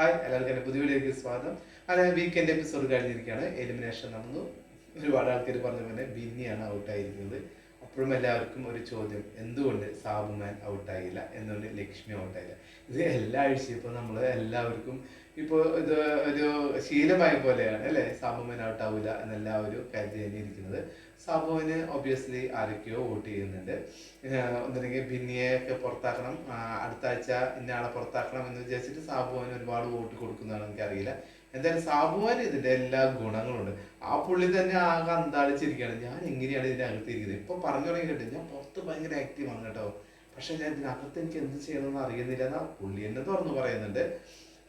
Hi എല്ലാവർക്കും എന്റെ പുതിയ വീഡിയോയ്ക്ക് സ്വാഗതം. അതായത് വീക്കെൻഡ് എപ്പിസോഡ് കഴിഞ്ഞിരിക്കുകയാണ്. എലിമിനേഷൻ നടന്നു. ഒരുപാട് ആൾക്കാർ പറഞ്ഞ പോലെ ബിന്നിയാണ് ഔട്ടായിരിക്കുന്നത് അപ്പോഴും എല്ലാവർക്കും ഒരു ചോദ്യം. എന്തുകൊണ്ട് സാബുമാൻ ഔട്ടായില്ല? എന്തുകൊണ്ട് ലക്ഷ്മി ഔട്ടായില്ല? ഇത് എല്ലാ ആഴ്ചയും ഇപ്പോൾ നമ്മൾ എല്ലാവർക്കും ഇപ്പോൾ ഇത് ഒരു ശീലമായ പോലെയാണ് അല്ലേ? സാബുമാൻ ഔട്ടാവില്ല എന്നെല്ലാവരും കരുതി തന്നെ ഇരിക്കുന്നത്. സാബുവിന് ഒബിയസ്ലി ആരൊക്കെയോ വോട്ട് ചെയ്യുന്നുണ്ട്. ഏഹ് ഒന്നുമില്ലെങ്കിൽ ഭിന്നിയെ ഒക്കെ പുറത്താക്കണം അടുത്ത ആഴ്ച ഇന്നയാളെ പുറത്താക്കണം എന്ന് വിചാരിച്ചിട്ട് സാബുവിന് ഒരുപാട് വോട്ട് കൊടുക്കുന്നതാണ് എനിക്കറിയില്ല. എന്തായാലും സാബുമാര് ഇതിന്റെ എല്ലാ ഗുണങ്ങളുണ്ട്. ആ പുള്ളി തന്നെ ആകെ അന്താളിച്ചിരിക്കുകയാണ്. ഞാൻ എങ്ങനെയാണ് ഇതിന്റെ അകത്ത് ഇരിക്കുന്നത്? ഇപ്പൊ പറഞ്ഞു തുടങ്ങിയിട്ട് ഞാൻ പുറത്ത് ഭയങ്കര ആക്റ്റീവ് ആണ് കേട്ടോ. പക്ഷെ ഞാൻ ഇതിനകത്ത് എനിക്ക് എന്ത് ചെയ്യണമെന്ന് അറിയുന്നില്ല എന്നാ പുള്ളി എന്നെ തുറന്നു പറയുന്നുണ്ട്.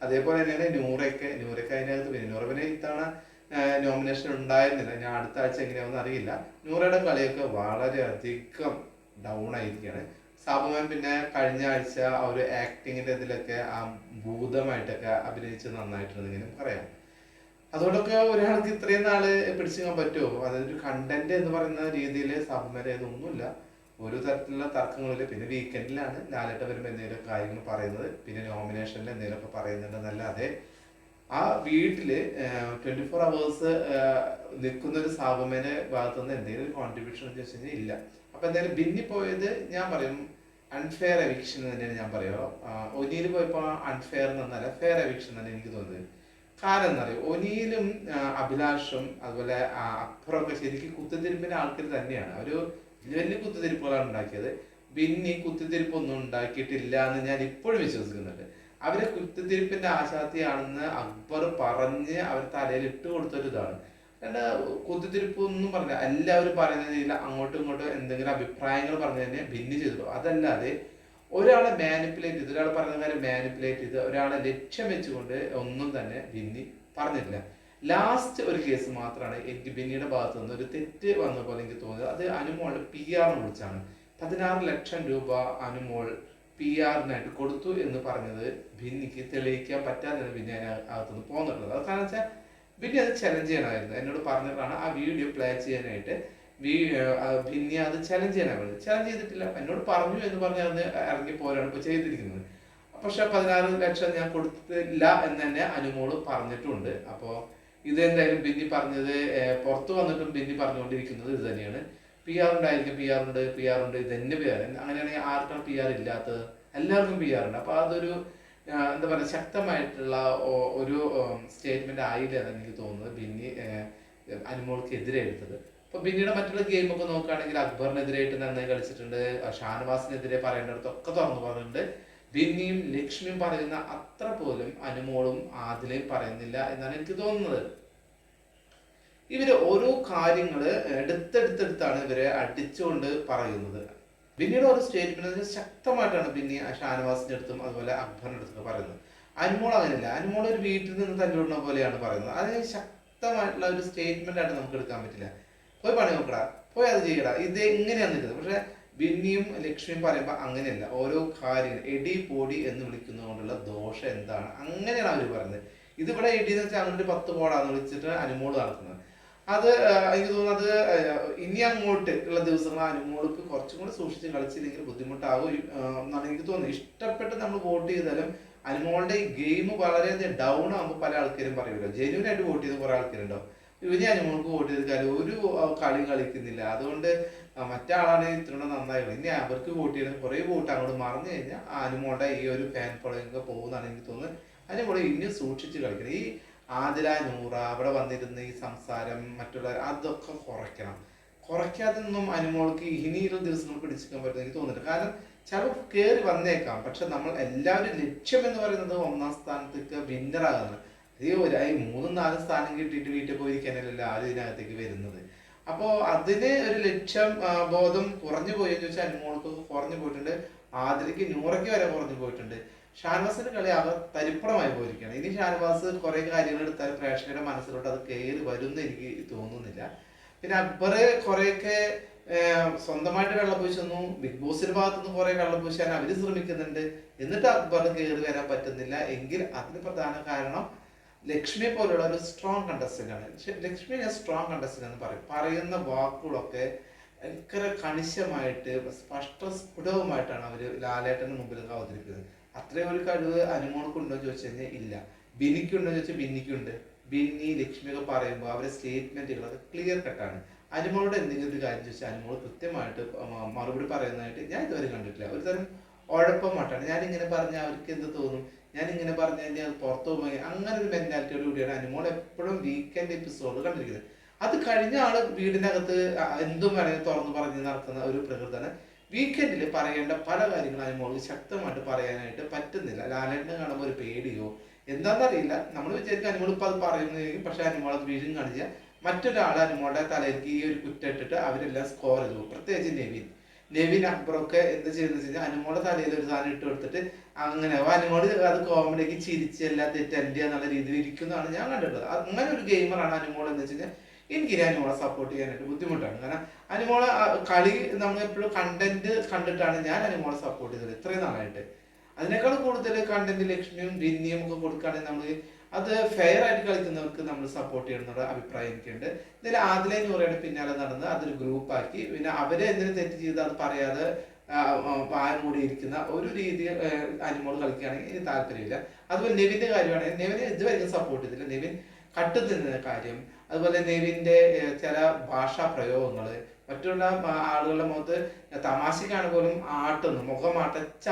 അതേപോലെ തന്നെയാണ് നൂറൊക്കെ നൂറൊക്കെ അതിനകത്ത് വരും നൂറ് പിന്നെ ഇത്തവണ നോമിനേഷൻ ഉണ്ടായിരുന്നില്ല. ഞാൻ അടുത്ത ആഴ്ച എങ്ങനെയാണെന്ന് അറിയില്ല. നൂറയുടെ കളിയൊക്കെ വളരെ അധികം ഡൗൺ ആയിരിക്കുകയാണ്. സാബുമാൻ പിന്നെ കഴിഞ്ഞ ആഴ്ച ആ ഒരു ആക്ടിങ്ങിന്റെ ഇതിലൊക്കെ ആ ഭൂതമായിട്ടൊക്കെ അഭിനയിച്ച് നന്നായിട്ടുണ്ടെങ്കിലും പറയാം. അതുകൊണ്ടൊക്കെ ഒരാൾക്ക് ഇത്രയും നാൾ പിടിച്ചുക്കാൻ പറ്റുമോ? അതായത് കണ്ടന്റ് എന്ന് പറയുന്ന രീതിയിൽ സാബുമാരേത് ഒന്നുമില്ല. ഒരു തരത്തിലുള്ള തർക്കങ്ങളില്ല. പിന്നെ വീക്കെൻഡിലാണ് ലാലേട്ട വരുമ്പോൾ എന്തെങ്കിലും കാര്യങ്ങൾ പറയുന്നത്. പിന്നെ നോമിനേഷനിൽ എന്തെങ്കിലുമൊക്കെ പറയുന്നുണ്ടെന്നല്ലാതെ ആ വീട്ടിൽ ട്വന്റി ഫോർ അവേഴ്സ് നിൽക്കുന്ന ഒരു സ്ഥാപന ഭാഗത്തുനിന്ന് എന്തെങ്കിലും കോൺട്രിബ്യൂഷൻ എന്ന് വെച്ച് കഴിഞ്ഞാൽ ഇല്ല. അപ്പൊ എന്തായാലും ബിന്നി പോയത് ഞാൻ പറയും അൺഫെയർ എവിക്ഷൻ തന്നെയാണ് ഞാൻ പറയുക. ഒനിയിൽ പോയപ്പോൾ അൺഫെയർ എന്നല്ല ഫെയർ എവിക്ഷൻ തന്നെ എനിക്ക് തോന്നുന്നത് കാരണം എന്താ പറയുക ഒനിയിലും അഭിലാഷും അതുപോലെ അപ്പുറമൊക്കെ ശരിക്കും കുത്തിത്തിരിപ്പിന്റെ ആൾക്കാർ തന്നെയാണ്. ഒരു വലിയ വലിയ കുത്തിത്തിരിപ്പുകളാണ് ഉണ്ടാക്കിയത്. ബിന്നി കുത്തിത്തിരിപ്പൊന്നും ഉണ്ടാക്കിയിട്ടില്ല എന്ന് ഞാൻ ഇപ്പോഴും വിശ്വസിക്കുന്നുണ്ട്. അവരെ കുറ്റത്തിരിപ്പിന്റെ ആശാത്തിയാണെന്ന് അക്ബർ പറഞ്ഞ് അവർ തലയിൽ ഇട്ട് കൊടുത്തൊരു ഇതാണ് രണ്ട് കുത്തിത്തിരിപ്പ് ഒന്നും പറഞ്ഞില്ല. എല്ലാവരും പറയുന്ന രീതിയിൽ അങ്ങോട്ടും ഇങ്ങോട്ടും എന്തെങ്കിലും അഭിപ്രായങ്ങൾ പറഞ്ഞു തന്നെ ഭിന്നി ചെയ്തു. അതല്ലാതെ ഒരാളെ മാനിപ്പുലേറ്റ് ചെയ്ത് ഒരാൾ പറയുന്ന കാര്യം മാനിപ്പുലേറ്റ് ചെയ്ത് ഒരാളെ ലക്ഷ്യം വെച്ചുകൊണ്ട് ഒന്നും തന്നെ ഭിന്നി പറഞ്ഞിട്ടില്ല. ലാസ്റ്റ് ഒരു കേസ് മാത്രമാണ് എനിക്ക് ബിന്നിയുടെ ഭാഗത്തു നിന്ന് ഒരു തെറ്റ് വന്ന പോലെ എനിക്ക് തോന്നിയത്. അത് അനുമോൾ പി ആറിനെ വിളിച്ചാണ് പതിനാറ് ലക്ഷം രൂപ അനുമോൾ പി ആറിനായിട്ട് കൊടുത്തു എന്ന് പറഞ്ഞത് ഭിന്നിക്ക് തെളിയിക്കാൻ പറ്റാതെ ബിന്നി അതിനകത്തുനിന്ന് പോന്നിട്ടുള്ളത്. അത് കാരണം വെച്ചാൽ ബിന്നി അത് ചലഞ്ച് ചെയ്യണമായിരുന്നു. എന്നോട് പറഞ്ഞിട്ടാണ് ആ വീഡിയോ പ്ലേ ചെയ്യാനായിട്ട് ബിന്നി അത് ചലഞ്ച് ചെയ്യാനാണ് ചലഞ്ച് ചെയ്തിട്ടില്ല. എന്നോട് പറഞ്ഞു എന്ന് പറഞ്ഞ് അത് ഇറങ്ങി പോരാണ് ഇപ്പൊ ചെയ്തിരിക്കുന്നത്. പക്ഷെ പതിനാറ് ലക്ഷം ഞാൻ കൊടുത്തില്ല എന്ന് തന്നെ അനുമോൾ പറഞ്ഞിട്ടുണ്ട്. അപ്പോൾ ഇത് എന്തായാലും ബിന്നി പറഞ്ഞത് പുറത്ത് വന്നിട്ടും ബിന്നി പറഞ്ഞുകൊണ്ടിരിക്കുന്നത് ഇത് തന്നെയാണ്. പി ആർ ഉണ്ടായിരിക്കും പി ആർ ഉണ്ട് പി ആർ ഉണ്ട് ഇത് തന്നെ പി ആർ അങ്ങനെയാണെങ്കിൽ ആർക്കാണ് പി ആർ ഇല്ലാത്തത്? എല്ലാവർക്കും പി ആർ ഉണ്ട്. അപ്പൊ അതൊരു എന്താ പറയുക ശക്തമായിട്ടുള്ള ഒരു സ്റ്റേറ്റ്മെന്റ് ആയില്ല എന്ന് എനിക്ക് തോന്നുന്നത് ബിന്നി അനുമോൾക്കെതിരെ എടുത്തത്. അപ്പൊ ബിന്നിയുടെ മറ്റുള്ള ഗെയിമൊക്കെ നോക്കുകയാണെങ്കിൽ അക്ബറിനെതിരായിട്ട് നന്നായി കളിച്ചിട്ടുണ്ട്. ഷാനവാസിനെതിരെ പറയേണ്ടടത്തൊക്കെ തുറന്നു പറഞ്ഞിട്ടുണ്ട്. ബിന്നിയും ലക്ഷ്മിയും പറയുന്ന അത്ര പോലും അനുമോളും ആദിലയും പറയുന്നില്ല എന്നാണ് എനിക്ക് തോന്നുന്നത്. ഇവർ ഓരോ കാര്യങ്ങൾ എടുത്തെടുത്തെടുത്താണ് ഇവരെ അടിച്ചുകൊണ്ട് പറയുന്നത്. ബിന്നിയുടെ ഓരോ സ്റ്റേറ്റ്മെന്റ് ശക്തമായിട്ടാണ് ബിന്നി ഷാനവാസിന്റെ അടുത്തും അതുപോലെ അക്ബറിന്റെ അടുത്തും പറയുന്നത്. അനുമോൾ അങ്ങനെയല്ല. അനുമോൾ ഒരു വീട്ടിൽ നിന്ന് തല്ലിടുന്ന പോലെയാണ് പറയുന്നത്. അതിന് ശക്തമായിട്ടുള്ള ഒരു സ്റ്റേറ്റ്മെന്റ് ആയിട്ട് നമുക്ക് എടുക്കാൻ പറ്റില്ല. പോയി പണി നോക്കടാ. പോയി അത് ചെയ്യടാ. ഇത് എങ്ങനെയാന്ന് ഇരുന്നത് പക്ഷെ ബിന്നിയും ലക്ഷ്മിയും പറയുമ്പോൾ അങ്ങനെയല്ല. ഓരോ കാര്യങ്ങൾ എടി പൊടി എന്ന് വിളിക്കുന്നതുകൊണ്ടുള്ള ദോഷം എന്താണ്? അങ്ങനെയാണ് അവർ പറയുന്നത്. ഇതിവിടെ എടി എന്ന് വെച്ചാൽ അങ്ങനെ ഒരു പത്ത് പോടാന്ന് വിളിച്ചിട്ട് അനുമോൾ നടത്തുന്നത്. അത് എനിക്ക് തോന്നുന്നത് ഇനി അങ്ങോട്ട് ഉള്ള ദിവസങ്ങൾ അനുമോൾക്ക് കുറച്ചും കൂടി സൂക്ഷിച്ച് കളിച്ചില്ലെങ്കിൽ ബുദ്ധിമുട്ടാവും. എന്നാണ് എനിക്ക് തോന്നുന്നത്. ഇഷ്ടപ്പെട്ട് നമ്മൾ വോട്ട് ചെയ്താലും അനുമോളുടെ ഈ ഗെയിം വളരെയധികം ഡൗൺ ആകുമ്പോൾ പല ആൾക്കാരും പറയുമല്ലോ ജെന്യൂൻ ആയിട്ട് വോട്ട് ചെയ്ത കുറെ ആൾക്കാരുണ്ടാവും ഇനി അനുമോൾക്ക് വോട്ട് ചെയ്ത് കാര്യം ഒരു കളി കളിക്കുന്നില്ല. അതുകൊണ്ട് മറ്റാളാണ് ഇത്രയും നന്നായി ഇനി അവർക്ക് വോട്ട് ചെയ്യണം കുറെ വോട്ട് അങ്ങോട്ട് മറന്നു കഴിഞ്ഞാൽ ആ അനുമോളുടെ ഈ ഒരു ഫാൻ ഫോളോയിങ് പോകുന്നതാണ് എനിക്ക് തോന്നുന്നത്. അനുമോളെ ഇനി സൂക്ഷിച്ച് കളിക്കണം. ഈ ആതിര നൂറ അവിടെ വന്നിരുന്ന് ഈ സംസാരം മറ്റുള്ള അതൊക്കെ കുറയ്ക്കണം. കുറയ്ക്കാതെ നിന്നും അനുമോൾക്ക് ഇനിയുള്ള ദിവസങ്ങൾ പിടിച്ചിരിക്കാൻ പറ്റും എനിക്ക് തോന്നുന്നില്ല. കാരണം ചിലപ്പോൾ കയറി വന്നേക്കാം. പക്ഷെ നമ്മൾ എല്ലാവരും ലക്ഷ്യം എന്ന് പറയുന്നത് ഒന്നാം സ്ഥാനത്തേക്ക് വിന്നറാകുന്നത് ഈ ഒരു ഈ മൂന്നും നാലും സ്ഥാനം കിട്ടിയിട്ട് വീട്ടിൽ പോയിരിക്കാനല്ലല്ലോ ആരും ഇതിനകത്തേക്ക് വരുന്നത്. അപ്പോൾ അതിന് ഒരു ലക്ഷ്യം ബോധം കുറഞ്ഞു പോയി എന്ന് ചോദിച്ചാൽ അനുമോൾക്ക് കുറഞ്ഞു പോയിട്ടുണ്ട്. ആതിരയ്ക്ക് നൂറയ്ക്ക് വരെ കുറഞ്ഞു പോയിട്ടുണ്ട്. ഷാനവാസിന്റെ കളി അവർ തരിപ്പണമായി പോയിരിക്കുകയാണ്. ഇനി ഷാനവാസ് കുറെ കാര്യങ്ങൾ എടുത്താൽ പ്രേക്ഷകരുടെ മനസ്സിലോട്ട് അത് കയറി വരുമെന്ന് എനിക്ക് തോന്നുന്നില്ല. പിന്നെ അക്ബർ കുറെയൊക്കെ സ്വന്തമായിട്ട് വെള്ളപൂശി വന്നു ബിഗ് ബോസിന്റെ ഭാഗത്തു നിന്ന് കുറെ വെള്ളപൂശാൻ അവർ ശ്രമിക്കുന്നുണ്ട്. എന്നിട്ട് അക്ബർ കയറി വരാൻ പറ്റുന്നില്ല. എങ്കിൽ അതിന് പ്രധാന കാരണം ലക്ഷ്മി പോലുള്ള ഒരു സ്ട്രോങ് കണ്ടസ്റ്റന്റ് ആണ്. ലക്ഷ്മി ഞാൻ സ്ട്രോങ് കണ്ടസ്റ്റന്റ് എന്ന് പറയും. പറയുന്ന വാക്കുകളൊക്കെ ഭയങ്കര കണിശമായിട്ട് സ്പഷ്ട സ്ഫുടവുമായിട്ടാണ് അവർ ലാലേട്ടന് മുമ്പിൽ അവതരിപ്പിക്കുന്നത്. അത്രയും ഒരു കഴിവ് അനുമോൾക്കുണ്ടോ ചോദിച്ചു കഴിഞ്ഞാൽ ഇല്ല. ബിന്നിക്കുണ്ടോ ചോദിച്ചാൽ ബിന്നിക്കുണ്ട്. ബിന്നി ലക്ഷ്മിയൊക്കെ പറയുമ്പോൾ അവരുടെ സ്റ്റേറ്റ്മെന്റുകളൊക്കെ ക്ലിയർ കട്ടാണ് അനുമോളോട് എന്തെങ്കിലും ഒരു കാര്യം ചോദിച്ചാൽ അനുമോൾ കൃത്യമായിട്ട് മറുപടി പറയുന്നതായിട്ട് ഞാൻ ഇതുവരെ കണ്ടിട്ടില്ല. ഒരു തരം ഉഴപ്പം മട്ടാണ് ഞാൻ ഇങ്ങനെ പറഞ്ഞാൽ അവർക്ക് എന്ത് തോന്നും? ഞാൻ ഇങ്ങനെ പറഞ്ഞു കഴിഞ്ഞാൽ അത് പുറത്തു പോകുമ്പോൾ അങ്ങനെ ഒരു മെന്റാലിറ്റിയോട് കൂടിയാണ് അനുമോൾ എപ്പോഴും വീക്കെൻഡ് എപ്പിസോഡ് കണ്ടിരിക്കുന്നത്. അത് കഴിഞ്ഞ ആൾ വീടിനകത്ത് എന്തും വേണമെങ്കിൽ തുറന്നു പറഞ്ഞ് നടക്കുന്ന ഒരു പ്രകൃതാണ് വീക്കെൻഡിൽ പറയേണ്ട പല കാര്യങ്ങളും അനുമോൾക്ക് ശക്തമായിട്ട് പറയാനായിട്ട് പറ്റുന്നില്ല. ലാലേട്ടനെ കാണുമ്പോൾ ഒരു പേടിയോ? എന്താണെന്നറിയില്ല നമ്മൾ വിചാരിക്കും അനുമോൾ ഇപ്പം അത് പറയുന്നതായിരിക്കും. പക്ഷേ അനുമോൾ അത് വീഴും കാണിച്ച മറ്റൊരാൾ അനുമോളുടെ തലയിലേക്ക് ഈ ഒരു കുറ്റം ഇട്ടിട്ട് അവരെല്ലാം സ്കോർ ചെയ്തു. പ്രത്യേകിച്ച് നെവിൻ. നെവിൻ അക്ബറൊക്കെ എന്ത് ചെയ്യുന്ന വെച്ച് കഴിഞ്ഞാൽ അനുമോളുടെ തലയിൽ ഒരു സാധനം ഇട്ട് കൊടുത്തിട്ട് അങ്ങനെ അപ്പോൾ അനുമോൾ അത് കോമഡിക്ക് ചിരിച്ച് എല്ലാം തെറ്റൻഡ് എന്നുള്ള രീതിയിൽ ഇരിക്കുന്നതാണ് ഞാൻ കണ്ടിട്ടുള്ളത്. അങ്ങനെ ഒരു ഗെയിമറാണ് അനുമോൾ എന്ന് വെച്ച് കഴിഞ്ഞാൽ എനിക്ക് അനുമോളെ സപ്പോർട്ട് ചെയ്യാനായിട്ട് ബുദ്ധിമുട്ടാണ്. കാരണം അനുമോളെ കളി നമ്മൾ എപ്പോഴും കണ്ടന്റ് കണ്ടിട്ടാണ് ഞാൻ അനുമോളെ സപ്പോർട്ട് ചെയ്തത് ഇത്രയും നാളായിട്ട്. അതിനേക്കാൾ കൂടുതൽ കണ്ടന്റ് ലക്ഷ്മിയും ഭിന്നിയും ഒക്കെ കൊടുക്കുകയാണെങ്കിൽ നമ്മൾ അത് ഫെയർ ആയിട്ട് കളിക്കുന്നവർക്ക് നമ്മൾ സപ്പോർട്ട് ചെയ്യണം എന്നുള്ള അഭിപ്രായം എനിക്കുണ്ട്. ഇതിൽ ആദിലെ നൂറയുടെ പിന്നാലെ നടന്ന് അതൊരു ഗ്രൂപ്പാക്കി പിന്നെ അവരെ എന്തിനും തെറ്റ് ചെയ്ത് അത് പറയാതെ പാൻ കൂടിയിരിക്കുന്ന ഒരു രീതി അനിമോൾ കളിക്കുകയാണെങ്കിൽ എനിക്ക് താല്പര്യമില്ല. അതുപോലെ നെവിന്റെ കാര്യമാണെങ്കിൽ നെവിനെ ഇതുവരെ സപ്പോർട്ട് ചെയ്തില്ല നെവിൻ കട്ടു തിന്നുന്ന കാര്യം അതുപോലെ നെവിന്റെ ചില ഭാഷാ പ്രയോഗങ്ങൾ മറ്റുള്ള ആളുകളുടെ മുഖത്ത് തമാശക്കാണ് പോലും ആട്ടുന്നു മുഖം അടച്ച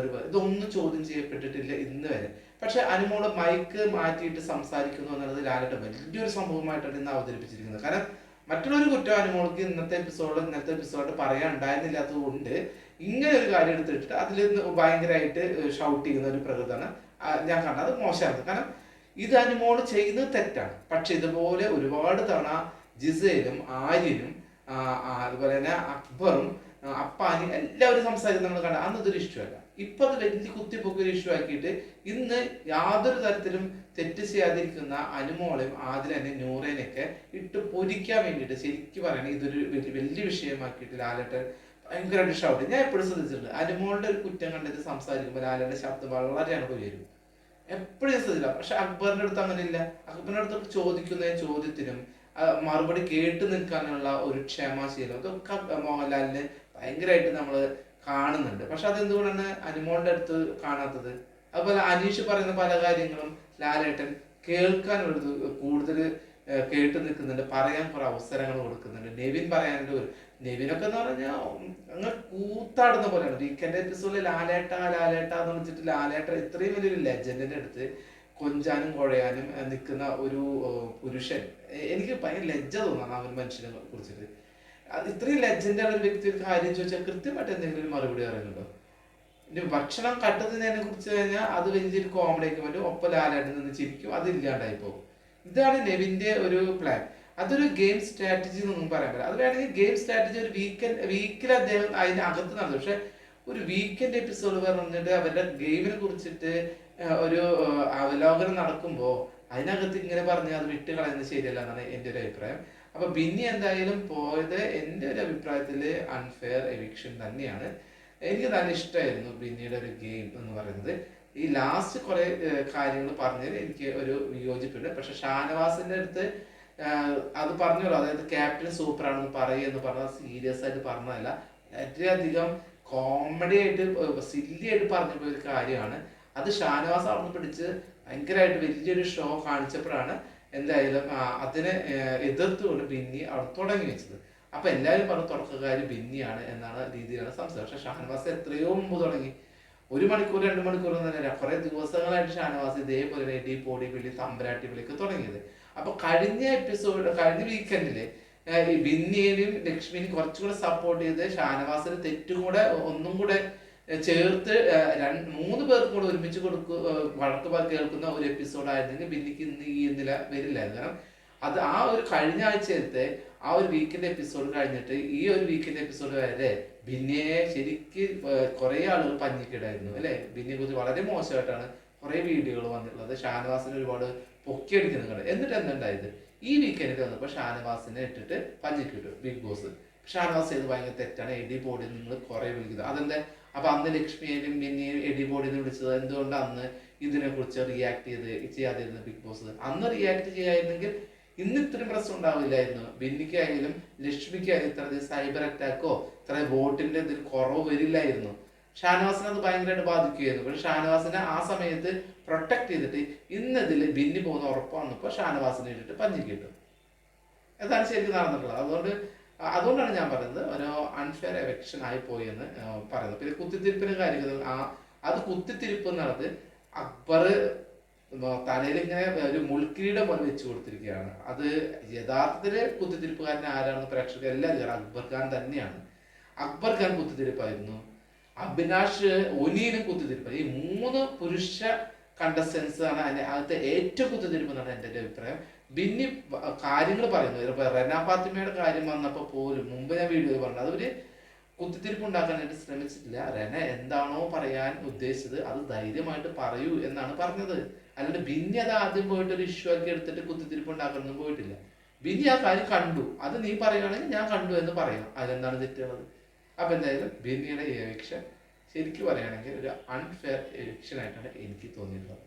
ഒരു ഇതൊന്നും ചോദ്യം ചെയ്യപ്പെട്ടിട്ടില്ല ഇന്ന് വരെ. പക്ഷെ അനുമോൾ മൈക്ക് മാറ്റിയിട്ട് സംസാരിക്കുന്നു എന്നുള്ളത് ലാലിട്ട് വലിയൊരു സംഭവമായിട്ടാണ് ഇന്ന് അവതരിപ്പിച്ചിരിക്കുന്നത്. കാരണം മറ്റുള്ളൊരു കുറ്റം അനുമോൾക്ക് ഇന്നത്തെ എപ്പിസോഡ് ഇന്നത്തെ എപ്പിസോഡ് പറയാൻ ഉണ്ടായിരുന്നില്ലാത്തത് കൊണ്ട് ഇങ്ങനെ ഒരു കാര്യം എടുത്തിട്ട് അതിൽ ഭയങ്കരമായിട്ട് ഷൗട്ട് ചെയ്യുന്ന ഒരു പ്രകൃതമാണ് ഞാൻ കണ്ടത് മോശമായിരുന്നു. കാരണം ഇത് അനുമോൾ ചെയ്യുന്നത് തെറ്റാണ്. പക്ഷെ ഇതുപോലെ ഒരുപാട് തവണ ജിസയിലും ആര്യനും അതുപോലെ തന്നെ അക്ബറും അപ്പാനും എല്ലാവരും സംസാരിക്കുന്നത് നമ്മൾ കണ്ട അന്ന് ഇതൊരു ഇഷ്യൂ അല്ല. ഇപ്പൊ അത് വലിയ കുത്തിപ്പൊക്കി ഒരു ഇഷ്യൂ ആക്കിയിട്ട് ഇന്ന് യാതൊരു തരത്തിലും തെറ്റ് ചെയ്യാതിരിക്കുന്ന അനുമോളെയും ആദിലനെ നൂറേനൊക്കെ ഇട്ട് പൊരിക്കാൻ വേണ്ടിയിട്ട് ശരിക്കും പറയുകയാണെങ്കിൽ ഇതൊരു വലിയ വലിയ വിഷയമാക്കിയിട്ട് ലാലട്ടൻ ഭയങ്കരമായിട്ട് ഷൗട്ട് ഞാൻ എപ്പോഴും ശ്രദ്ധിച്ചിട്ടുണ്ട്. അനുമോളുടെ ഒരു കുറ്റം കണ്ടിട്ട് സംസാരിക്കുമ്പോൾ ലാലയുടെ ശബ്ദം വളരെ അങ്ങോട്ട് ഉയരും എപ്പോഴും ഞാൻ ശ്രദ്ധിച്ചില്ല പക്ഷെ അക്ബറിന്റെ അടുത്ത് അങ്ങനെയില്ല. അക്ബറിന്റെ അടുത്ത് ചോദിക്കുന്ന ചോദ്യത്തിനും മറുപടി കേട്ട് നിൽക്കാനുള്ള ഒരു ക്ഷമാശീലം അതൊക്കെ മോഹൻലാലിന് ഭയങ്കരമായിട്ട് നമ്മൾ കാണുന്നുണ്ട്. പക്ഷെ അതെന്തുകൊണ്ടാണ് അനുമോളുടെ അടുത്ത് കാണാത്തത്? അതുപോലെ അനീഷ് പറയുന്ന പല കാര്യങ്ങളും ലാലേട്ടൻ കേൾക്കാൻ ഒരു കൂടുതൽ കേട്ട് നിൽക്കുന്നുണ്ട് പറയാൻ കുറെ അവസരങ്ങൾ കൊടുക്കുന്നുണ്ട്. നെവിൻ പറയാനുണ്ട് ഒരു നെവിനൊക്കെ എന്ന് പറഞ്ഞാൽ അങ്ങ് കൂത്താടുന്ന പോലെയാണ്. വീക്കെൻഡ് എപ്പിസോഡിൽ ലാലേട്ട ലാലേട്ട എന്ന് വെച്ചിട്ട് ലാലേട്ട ഇത്രയും വലിയൊരു ലെജൻഡിന്റെ അടുത്ത് കൊഞ്ചാനും കുഴയാനും നിൽക്കുന്ന ഒരു പുരുഷൻ. എനിക്ക് ഭയങ്കര ലജ്ജ തോന്നാണ് ആ ഒരു മനുഷ്യനെ കുറിച്ചിട്ട്. അത് ഇത്രയും ലജ്ജന്റെ ഒരു വ്യക്തി ഒരു കാര്യം ചോദിച്ചാൽ കൃത്യമായിട്ട് എന്തെങ്കിലും മറുപടി പറയുന്നുണ്ടോ? ഇനി ഭക്ഷണം കട്ടുന്നതിനെ കുറിച്ച് കഴിഞ്ഞാൽ അത് വലിയൊരു കോമഡി ആക്കി പറ്റും ഒപ്പം ലാലായിട്ട് നിന്ന് ചിരിക്കും. അത് ഇല്ലാണ്ടായി പോകും. ഇതാണ് നെവിന്റെ ഒരു പ്ലാൻ അതൊരു ഗെയിം സ്ട്രാറ്റജി എന്നൊന്നും പറയാൻ പറ്റില്ല. അത് വേണമെങ്കിൽ ഗെയിം സ്ട്രാറ്റജി ഒരു വീക്കെൻഡ് വീക്കിൽ അദ്ദേഹം അതിന്റെ അകത്ത് നടന്നു. പക്ഷെ ഒരു വീക്കെൻഡ് എപ്പിസോഡ് പറഞ്ഞിട്ട് അവരുടെ ഗെയിമിനെ കുറിച്ചിട്ട് ഒരു അവലോകനം നടക്കുമ്പോൾ അതിനകത്ത് ഇങ്ങനെ പറഞ്ഞ് അത് വിട്ട് കളയുന്നത് ശരിയല്ല എന്നാണ് എന്റെ ഒരു അഭിപ്രായം. അപ്പൊ ബിന്നി എന്തായാലും പോയത് എന്റെ ഒരു അഭിപ്രായത്തിൽ അൺഫെയർ എവിക്ഷൻ തന്നെയാണ്. എനിക്ക് നല്ല ഇഷ്ടമായിരുന്നു ബിന്നിയുടെ ഒരു ഗെയിം എന്ന് പറയുന്നത്. ഈ ലാസ്റ്റ് കുറെ കാര്യങ്ങൾ പറഞ്ഞതിൽ എനിക്ക് ഒരു വിയോജിപ്പുണ്ട്. പക്ഷെ ഷാനവാസിന്റെ അടുത്ത് അത് പറഞ്ഞല്ലോ. അതായത് ക്യാപ്റ്റൻ സൂപ്പർ ആണെന്ന് പറയുമെന്ന് പറഞ്ഞാൽ സീരിയസ് ആയിട്ട് പറഞ്ഞതല്ല. വളരെയധികം കോമഡി ആയിട്ട് സില്ലി ആയിട്ട് പറഞ്ഞു ഒരു കാര്യമാണ്. അത് ഷാനവാസ് അവിടെ പിടിച്ച് ഭയങ്കരമായിട്ട് വലിയൊരു ഷോ കാണിച്ചപ്പോഴാണ് എന്തായാലും അതിനെ എതിർത്തുകൊണ്ട് ബിന്നി അവിടെ തുടങ്ങി വെച്ചത്. അപ്പൊ എല്ലാവരും പറഞ്ഞു തുടക്കക്കാർ ബിന്നിയാണ് എന്നാണ് രീതിയിലാണ് സംസാരം. പക്ഷെ ഷാനവാസ് എത്രയോ മുമ്പ് തുടങ്ങി. ഒരു മണിക്കൂർ രണ്ട് മണിക്കൂർ തന്നെ കുറെ ദിവസങ്ങളായിട്ട് ഷാനവാസി ഇതേപോലെ എടി പോടി വിളി തമ്പരാട്ടി വിളിക്ക് തുടങ്ങിയത്. അപ്പൊ കഴിഞ്ഞ എപ്പിസോഡ് കഴിഞ്ഞ വീക്കെൻഡിൽ ഈ ബിന്നിയെയും ലക്ഷ്മിനെയും കുറച്ചുകൂടെ സപ്പോർട്ട് ചെയ്ത് ഷാനവാസിന് തെറ്റും കൂടെ ഒന്നും കൂടെ ചേർത്ത് രണ്ട് മൂന്ന് പേർക്കും കൂടെ ഒരുമിച്ച് കൊടുക്കു വഴക്ക് കേൾക്കുന്ന ഒരു എപ്പിസോഡ് ആയിരുന്നെങ്കിൽ ബിന്നിക്ക് ഇന്ന് ഈ നില വരില്ലായിരുന്നു കാരണം അത് ആ ഒരു കഴിഞ്ഞ ആഴ്ചത്തെ ആ ഒരു വീക്കിന്റെ എപ്പിസോഡ് കഴിഞ്ഞിട്ട് ഈ ഒരു വീക്കിന്റെ എപ്പിസോഡ് വരെ ബിന്നിയെ ശരിക്ക് കുറേ ആളുകൾ പഞ്ഞിക്കിടായിരുന്നു അല്ലെ? ബിന്നിയെ കുറിച്ച് വളരെ മോശമായിട്ടാണ് കുറെ വീഡിയോകൾ വന്നിട്ടുള്ളത്. ഷാനവാസിന് ഒരുപാട് പൊക്കിയടിക്കുന്നത് കണ്ടത് എന്നിട്ട് എന്തുണ്ടായത് ഈ വീക്കെൻഡിൽ വന്നപ്പോൾ ഷാനവാസിനെ ഇട്ടിട്ട് പഞ്ഞിക്കിട്ടു ബിഗ് ബോസ്. ഷാനവാസ് ചെയ്ത് ഭയങ്കര തെറ്റാണ്. എഡി ബോർഡിൽ നിങ്ങൾ കുറെ വിളിക്കുന്നത് അതെന്താ? അപ്പൊ അന്ന് ലക്ഷ്മിയെയും ബിന്നിയെയും എഡി ബോർഡിൽ നിന്ന് വിളിച്ചത് എന്തുകൊണ്ട് അന്ന് ഇതിനെ കുറിച്ച് റിയാക്ട് ചെയ്ത് ചെയ്യാതിരുന്നു ബിഗ് ബോസ്? അന്ന് റിയാക്ട് ചെയ്യായിരുന്നെങ്കിൽ ഇന്ന് ഇത്രയും പ്രശ്നം ഉണ്ടാവില്ലായിരുന്നു. ബിന്നിക്കായാലും ലക്ഷ്മിക്കായാലും ഇത്ര സൈബർ അറ്റാക്കോ ഇത്ര വോട്ടിന്റെ ഇതിൽ കുറവ് വരില്ലായിരുന്നു. ഷാനവാസിനെ അത് ഭയങ്കരമായിട്ട് ബാധിക്കുകയായിരുന്നു പക്ഷെ ഷാനവാസിനെ ആ സമയത്ത് പ്രൊട്ടക്ട് ചെയ്തിട്ട് ഇന്നതിൽ ബിന്നി പോകുന്ന ഉറപ്പാണ്. ഷാനവാസിനെ ഇട്ടിട്ട് പഞ്ഞി കിട്ടും അതാണ് ശരിക്കും നടന്നിട്ടുള്ളത്. അതുകൊണ്ട് അതുകൊണ്ടാണ് ഞാൻ പറയുന്നത് ഒരു അൺഫെയർ എലക്ഷൻ ആയി പോയി എന്ന് പറയുന്നത്. പിന്നെ കുത്തിത്തിരിപ്പിന് കാര്യങ്ങൾ ആ അത് കുത്തിത്തിരിപ്പ് എന്നുള്ളത് അക്ബർ തലയിൽ ഇങ്ങനെ ഒരു മുൾക്കിരീടം പോലെ വെച്ച് കൊടുത്തിരിക്കുകയാണ്. അത് യഥാർത്ഥത്തിൽ കുത്തിത്തിരിപ്പുകാരൻ ആരാണെന്ന് പ്രേക്ഷകർ എല്ലാവരും. അക്ബർ ഖാൻ തന്നെയാണ്. അക്ബർ ഖാൻ കുത്തിത്തിരിപ്പായിരുന്നു. അഭിനാഷ് ഒനിയിലും കുത്തിത്തിരിപ്പ്. ഈ മൂന്ന് പുരുഷ കണ്ടസ്റ്റൻസ് ആണ് അതിന്റെ അകത്തെ ഏറ്റവും കുത്തിത്തിരിപ്പ് എന്നാണ് എന്റെ ഒരു അഭിപ്രായം. പിന്നെ കാര്യങ്ങൾ പറയുന്നു. റെന ഫാത്തിമയുടെ കാര്യം വന്നപ്പോൾ പോലും മുമ്പ് ഞാൻ വീഡിയോയിൽ പറഞ്ഞു അതൊരു കുത്തിത്തിരിപ്പ് ഉണ്ടാക്കാനായിട്ട് ശ്രമിച്ചിട്ടില്ല. റെന എന്താണോ പറയാൻ ഉദ്ദേശിച്ചത് അത് ധൈര്യമായിട്ട് പറയൂ എന്നാണ് പറഞ്ഞത്. അല്ലാണ്ട് ബിന്നി അത് ആദ്യം പോയിട്ട് ഒരു ഇഷ്യൂ ആക്കി എടുത്തിട്ട് കുത്തിത്തിരിപ്പ് ഉണ്ടാക്കാനൊന്നും പോയിട്ടില്ല. ബിന്നി ആ കാര്യം കണ്ടു. അത് നീ പറയുകയാണെങ്കിൽ ഞാൻ കണ്ടു എന്ന് പറയാം. അതിലെന്താണ് തെറ്റുള്ളത്? അപ്പൊ എന്തായാലും ബിന്നിയുടെ എവിക്ഷൻ ശരിക്കും പറയുകയാണെങ്കിൽ ഒരു അൺഫെയർ എവിക്ഷൻ ആയിട്ടാണ് എനിക്ക് തോന്നിയിട്ടുള്ളത്.